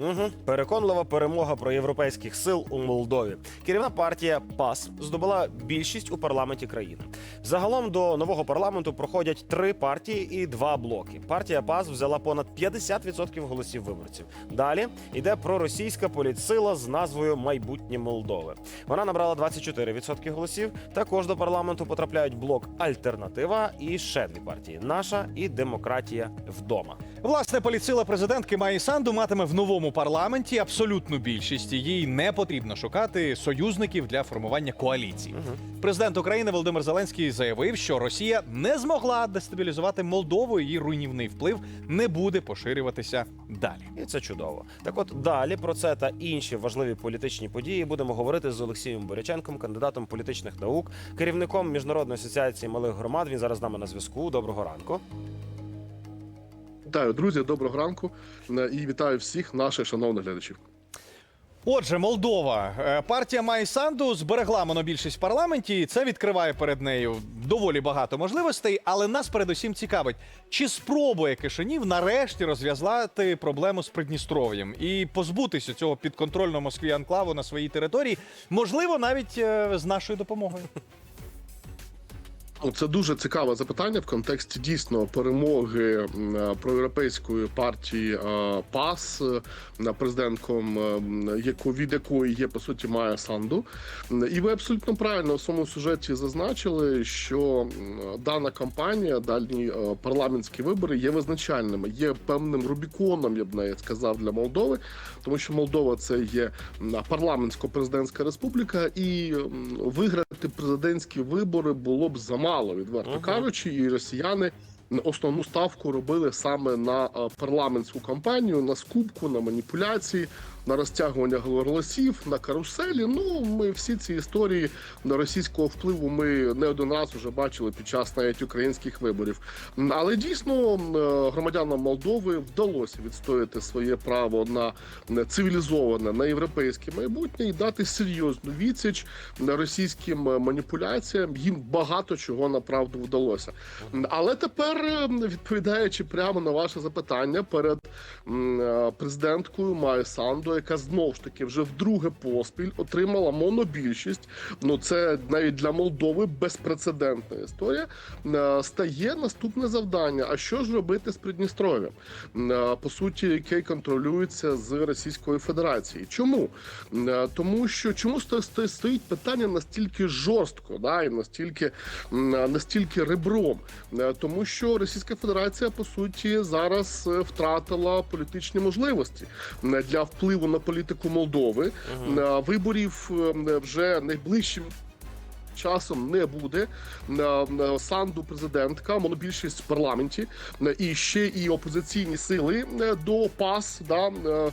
Угу. Переконлива перемога проєвропейських сил у Молдові. Керівна партія ПАС здобула більшість у парламенті країни. Загалом до нового парламенту проходять три партії і два блоки. Партія ПАС взяла понад 50% голосів виборців. Далі йде проросійська політсила з назвою Майбутнє Молдови. Вона набрала 24% голосів. Також до парламенту потрапляють блок Альтернатива і ще дві партії наша і демократія вдома. Власне, поліцила президентки Майї Санду матиме в новому парламенті абсолютну більшість. Їй не потрібно шукати союзників для формування коаліції. Президент України Володимир Зеленський заявив, що Росія не змогла дестабілізувати Молдову. і Її руйнівний вплив не буде поширюватися далі. І це чудово. Так от далі про це та інші важливі політичні події будемо говорити з Олексієм Боряченком, кандидатом політичних наук, керівником міжнародної асоціації малих громад. Він зараз з нами на зв'язку. Доброго ранку. Вітаю, друзі, доброго ранку Е, і вітаю всіх наших шановних глядачів. Отже, Молдова Е, партія Майї Санду зберегла монобільшість в парламенті. і Це відкриває перед нею доволі багато можливостей. Але нас передусім цікавить, чи спробує Кишинів нарешті розв'язати проблему з Придністров'ям і позбутися цього підконтрольного Москві анклаву на своїй території, можливо, навіть е, з нашою допомогою. Ну, Це дуже цікаве запитання в контексті дійсно перемоги е, проєвропейської партії е, ПАС е, президентком, е, яку від якої є по суті Майя Санду. І ви абсолютно правильно в своєму сюжеті зазначили, що дана кампанія, дальні парламентські вибори є визначальними, є певним Рубіконом, я б навіть сказав, для Молдови, тому що Молдова це є парламентсько-президентська республіка, і виграти президентські вибори було б замало, відверто Ага. кажучи, і росіяни. Основну ставку робили саме на е, парламентську кампанію, на скупку, на маніпуляції, на розтягування голосів, на каруселі. Ну, ми всі ці історії російського впливу ми не один раз вже бачили під час навіть українських виборів. Але дійсно е, громадянам Молдови вдалося відстояти своє право на цивілізоване, на європейське майбутнє і дати серйозну відсіч російським е, маніпуляціям. Їм багато чого направду вдалося. Але тепер, е, відповідаючи прямо на ваше запитання, перед президенткою Майя Санду, яка знов ж таки вже вдруге поспіль отримала монобільшість. Ну це навіть для Молдови безпрецедентна історія. е, Стає наступне завдання: а що ж робити з Придністров'ям? Е, По суті, яке контролюється з Російської Федерації. Чому? Е, Тому що чому сто- сто- стоїть питання настільки жорстко, да, і настільки настільки ребром, тому що Російська Федерація по суті зараз втратила політичні можливості для впливу на політику Молдови. Угу. Виборів е, вже найближчим. Часом не буде санду президентка, монобільшість в парламенті і ще і опозиційні сили е, до ПАС да, е,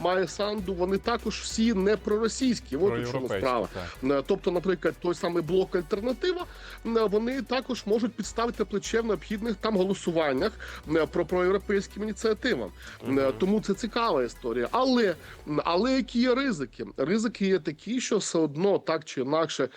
має санду. Вони також всі не проросійські. От у чому справа. Е, Тобто, наприклад, той самий блок альтернатива, е, вони також можуть підставити плече в необхідних там голосуваннях е, про проєвропейським ініціативам. Е, Тому це цікава історія. Але, але які є ризики? Ризики є такі, що все одно так чи інакше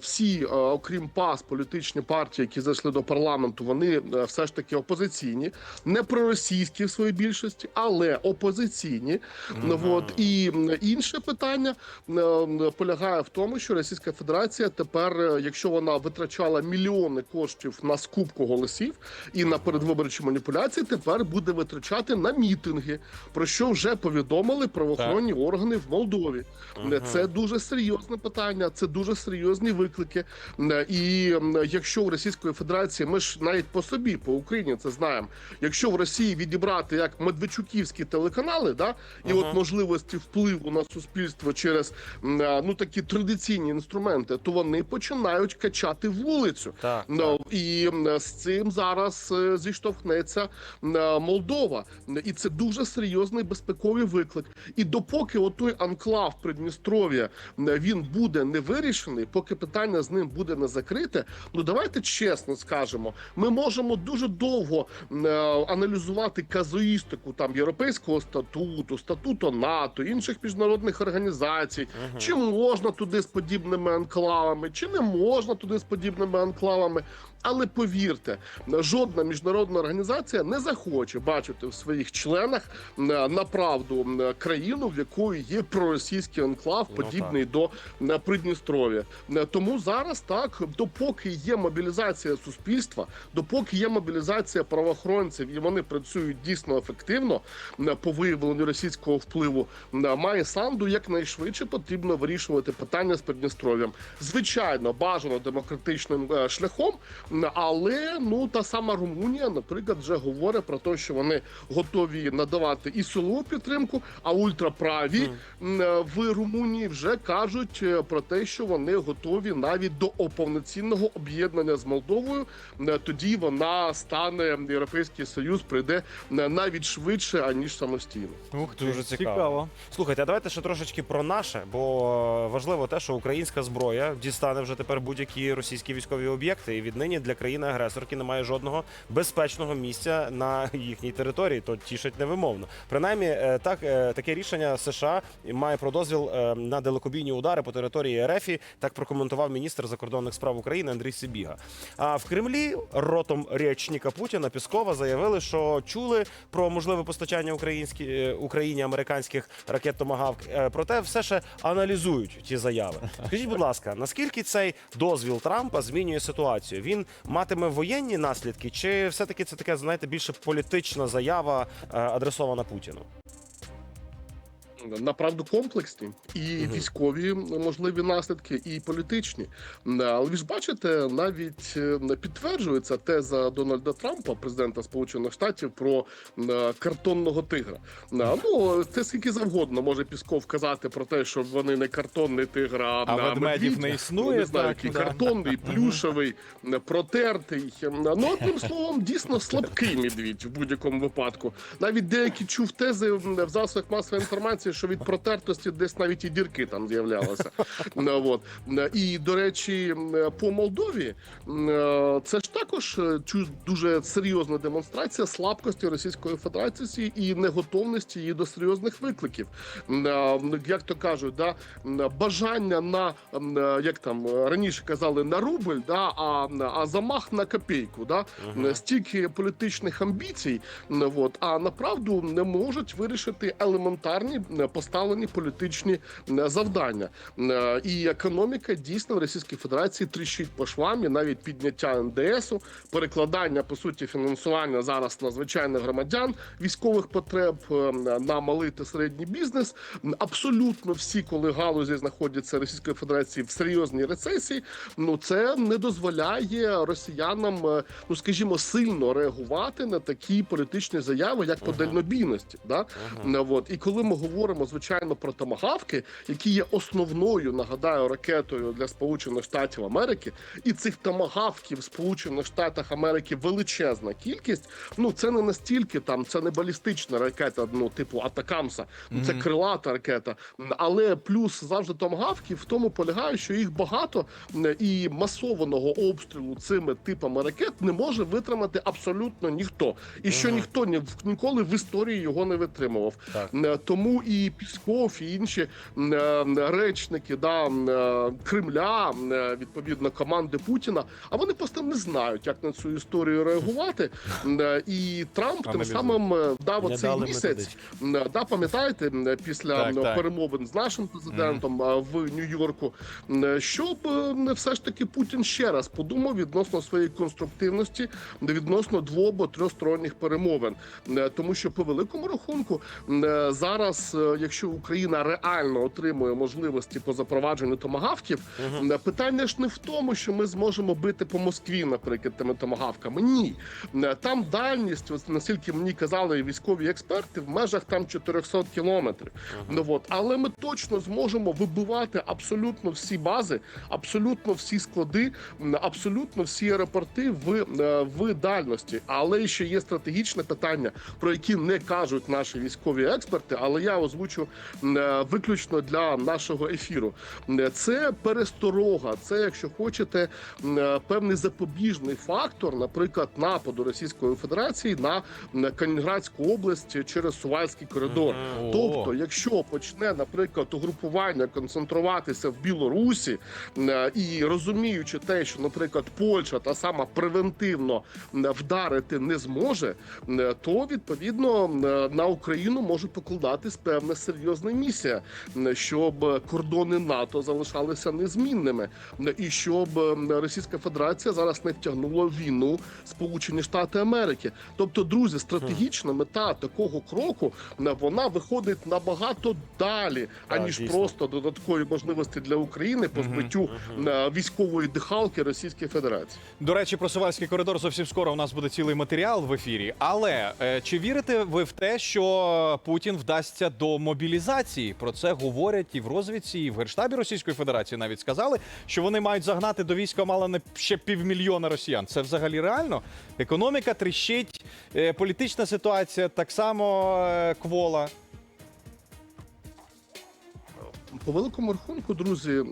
всі, окрім ПАС, політичні партії, які зайшли до парламенту, вони все ж таки опозиційні, не проросійські в своїй більшості, але опозиційні. Ну, От і інше питання полягає в тому, що Російська Федерація тепер, е, якщо вона витрачала мільйони коштів на скупку голосів і на передвиборчі маніпуляції, тепер буде витрачати на мітинги, про що вже повідомили правоохоронні органи в Молдові. Е, Це дуже серйозне питання, це дуже серйозні виклики. Е, І якщо в Російської Федерації, ми ж навіть по собі, по Україні це знаємо. Якщо в Росії відібрати як медведчуківські телеканали, да і от можливості впливу на суспільство через е, ну такі традиційні інструменти, то вони починають качати вулицю. Так, Ну, і з цим зараз е, зіштовхнеться е, Молдова, і це дуже серйозний безпековий виклик. І допоки отой анклав Придністров'я він буде не вирішений, поки питання з ним буде не закрите. Ну давайте чесно скажемо, ми можемо дуже довго е, аналізувати казуїстику там європейського статуту, статуту НАТО, інших міжнародних організацій. Чи можна туди з подібними анклавами, чи не можна туди з подібними анклавами. Але повірте, жодна міжнародна організація не захоче бачити в своїх членах направду країну, в якої є проросійський анклав, Ну, подібний до е, Придністров'я. Тому зараз так, допоки є мобілізація суспільства, допоки є мобілізація правоохоронців і вони працюють дійсно ефективно по виявленню російського впливу, має санду якнайшвидше потрібно вирішувати питання з Придністров'ям. Звичайно, бажано демократичним е, шляхом, але ну та сама Румунія, наприклад, вже говорить про те, що вони готові надавати і силову підтримку, а ультраправі е, в Румунії вже кажуть е, про те, що вони готові навіть до повноцінного об'єднання з Молдовою. Тоді вона стане Європейський Союз, прийде навіть швидше аніж самостійно. Ух ти, Дуже цікаво. Слухайте, а давайте ще трошечки про наше, бо важливо те, що українська зброя дістане вже тепер будь-які російські військові об'єкти, і віднині для країни-агресорки немає жодного безпечного місця на їхній території. То тішить невимовно. Принаймні, е, так е, таке рішення США має про дозвіл е, на далекобійні удари по території РФ. Так прокоментував міністр закордонних справ України Андрій Сибіга. А в Кремлі ротом речника Путіна Піскова заявили, що чули про можливе постачання українські е, Україні американських ракет Томагавк. Е, Проте все ще аналізують ті заяви. Скажіть, будь ласка, наскільки цей дозвіл Трампа змінює ситуацію? Він матиме воєнні наслідки, чи все таки це таке, знаєте, більше політична заява е, адресована Путіну? Направду комплексні і військові можливі наслідки, і політичні. Але ви ж бачите, навіть е, підтверджується теза Дональда Трампа, президента Сполучених Штатів, про картонного тигра. Ну це скільки завгодно може Пісков казати про те, що вони не картонний тигр, а, А на ведмедів медвідь. не Ну, існує, не знаю, так, який да. картонний, плюшевий, протертий. Ну одним словом, дійсно слабкий медвідь в будь-якому випадку. Навіть деякі чув тези в засобах масової інформації, що від протертості десь навіть і дірки там з'являлися. Ну, от. І до речі, по Молдові е, це ж також е, дуже серйозна демонстрація слабкості Російської Федерації і неготовності її до серйозних викликів. Е, Як то кажуть, да, бажання на як там раніше казали на рубль, да, а, а замах на копійку. Да? Мгм. Стільки політичних амбіцій, от, а направду не можуть вирішити елементарні поставлені політичні завдання. Е, І економіка дійсно в Російській Федерації тріщить по швам, і навіть підняття НДСу, перекладання по суті фінансування зараз на звичайних громадян військових потреб е, на малий та середній бізнес. Абсолютно всі, коли галузі знаходяться Російської Федерації в серйозній рецесії, ну це не дозволяє росіянам, е, ну скажімо, сильно реагувати на такі політичні заяви, як по Ага. дальнобійності. Да? От. І коли ми говоримо звичайно про томагавки, які є основною, нагадаю, ракетою для Сполучених Штатів Америки, і цих томагавків в Сполучених Штатах Америки величезна кількість. Ну це не настільки там, це не балістична ракета, ну типу Атакамса, ну, це крилата ракета. Але плюс завжди томагавків в тому полягає, що їх багато і масованого обстрілу цими типами ракет не може витримати абсолютно ніхто, і що Мгм. ніхто ні ніколи в історії його не витримував. Так. Тому і Пісков, і інші е, речники да, е, Кремля, е, відповідно команди Путіна, а вони просто не знають, як на цю історію реагувати. І Трамп тим самим дав оцей місяць. методички. Да, пам'ятаєте, після Так, м, так. перемовин з нашим президентом а, в Нью-Йорку, щоб не все ж таки Путін ще раз подумав відносно своєї конструктивності, відносно двох або трьохсторонніх перемовин. Тому що по великому рахунку зараз, якщо Україна реально отримує можливості по запровадженню томагавків. Е, Питання ж не в тому, що ми зможемо бити по Москві, наприклад, тими томагавками. Ні, Е, там дальність, ось наскільки мені казали військові експерти, в межах там 400 кілометрів. Ну от, але ми точно зможемо вибивати абсолютно всі бази, абсолютно всі склади, абсолютно всі аеропорти в, е, в дальності. Але ще є стратегічне питання, про які не кажуть наші військові експерти. Але я озвучу озвучу е, виключно для нашого ефіру. Е, Це пересторога, це, якщо хочете, е, певний запобіжний фактор, наприклад, нападу Російської Федерації на Калінінградську область через Сувальський коридор. О. Тобто, якщо почне, наприклад, угрупування концентруватися в Білорусі і розуміючи те, що, наприклад, Польща та сама превентивно вдарити не зможе, то відповідно на Україну може покладатись певна серйозна місія, щоб кордони НАТО залишалися незмінними, і щоб е, Російська Федерація зараз не втягнула в війну Сполучені Штати Америки. Тобто, друзі, стратегічна мета такого кроку е, вона виходить набагато далі, аніж дійсно. просто додаткові можливості для України по збиттю е, військової дихалки Російської Федерації. До речі, про Сувальський коридор зовсім скоро у нас буде цілий матеріал в ефірі. Але чи вірите ви в те, що Путін вдасться до мобілізації? Про це говорять і в розвідці, і в герштабі Російської Федерації навіть сказали, що вони мають загнати до війська мало не ще півмільйона росіян. Це взагалі реально? Економіка тріщить, е, політична ситуація так само е, квола. По великому рахунку, друзі, е,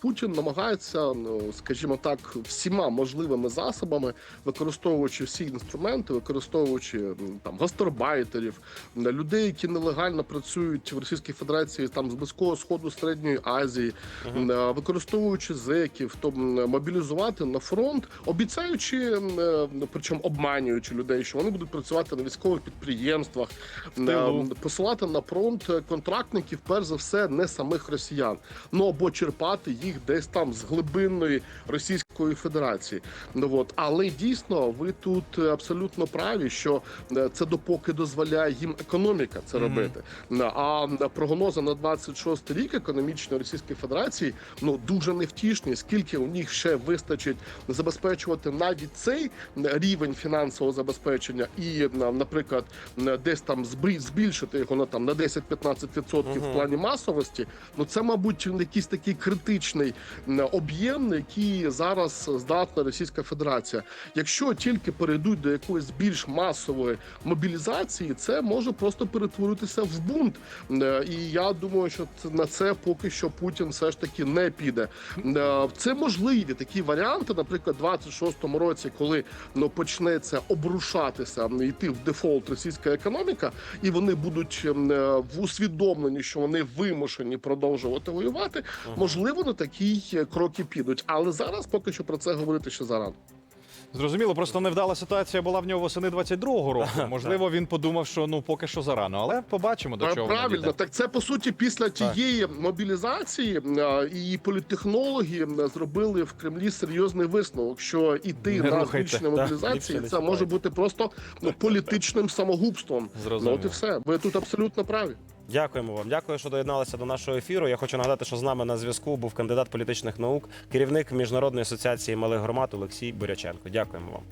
Путін намагається, ну, скажімо так, всіма можливими засобами, використовуючи всі інструменти, використовуючи там гастарбайтерів, людей, які нелегально працюють в Російській Федерації, там з близького сходу середньої Азії, м, е, використовуючи зеків, то мобілізувати на фронт, обіцяючи, е, причому обманюючи людей, що вони будуть працювати на військових підприємствах, тилу. е, посилати на фронт контрактників, перш за все, не самих росіян, ну або черпати їх десь там з глибинної Російської Федерації. Ну от але дійсно, ви тут е, абсолютно праві, що е, це допоки дозволяє їм економіка це робити. А прогнози на 26 рік економічної Російської Федерації ну дуже невтішні. Скільки у них ще вистачить забезпечувати навіть цей рівень фінансового забезпечення, і наприклад, десь там збі- збільшити його на там на 10-15% в плані масовості. Ну це, мабуть, якийсь такий критичний об'єм, який зараз здатна Російська Федерація. Якщо тільки перейдуть до якоїсь більш масової мобілізації, це може просто перетворитися в бунт. Е, І я думаю, що на це поки що Путін все ж таки не піде. Е, Це можливі такі варіанти, наприклад, 26-му році, коли ну почнеться обрушатися, йти в дефолт російська економіка, і вони будуть е, в усвідомленні, що вони вимушені продовжувати воювати. Можливо, на такі кроки підуть, але зараз поки що про це говорити ще зарано. Зрозуміло, просто невдала ситуація була в нього восени 22-го року. Можливо, він подумав, що ну поки що зарано, але побачимо до чого. Правильно, так це по суті після тієї мобілізації і політтехнологи зробили в Кремлі серйозний висновок, що іти Не на Так, мобілізації це може бути просто ну, політичним самогубством. Зрозуміло. Ну от і все. Ви тут абсолютно праві. Дякуємо вам. Дякую, що доєдналися до нашого ефіру. Я хочу нагадати, що з нами на зв'язку був кандидат політичних наук, керівник міжнародної асоціації малих громад Олексій Буряченко. Дякуємо вам.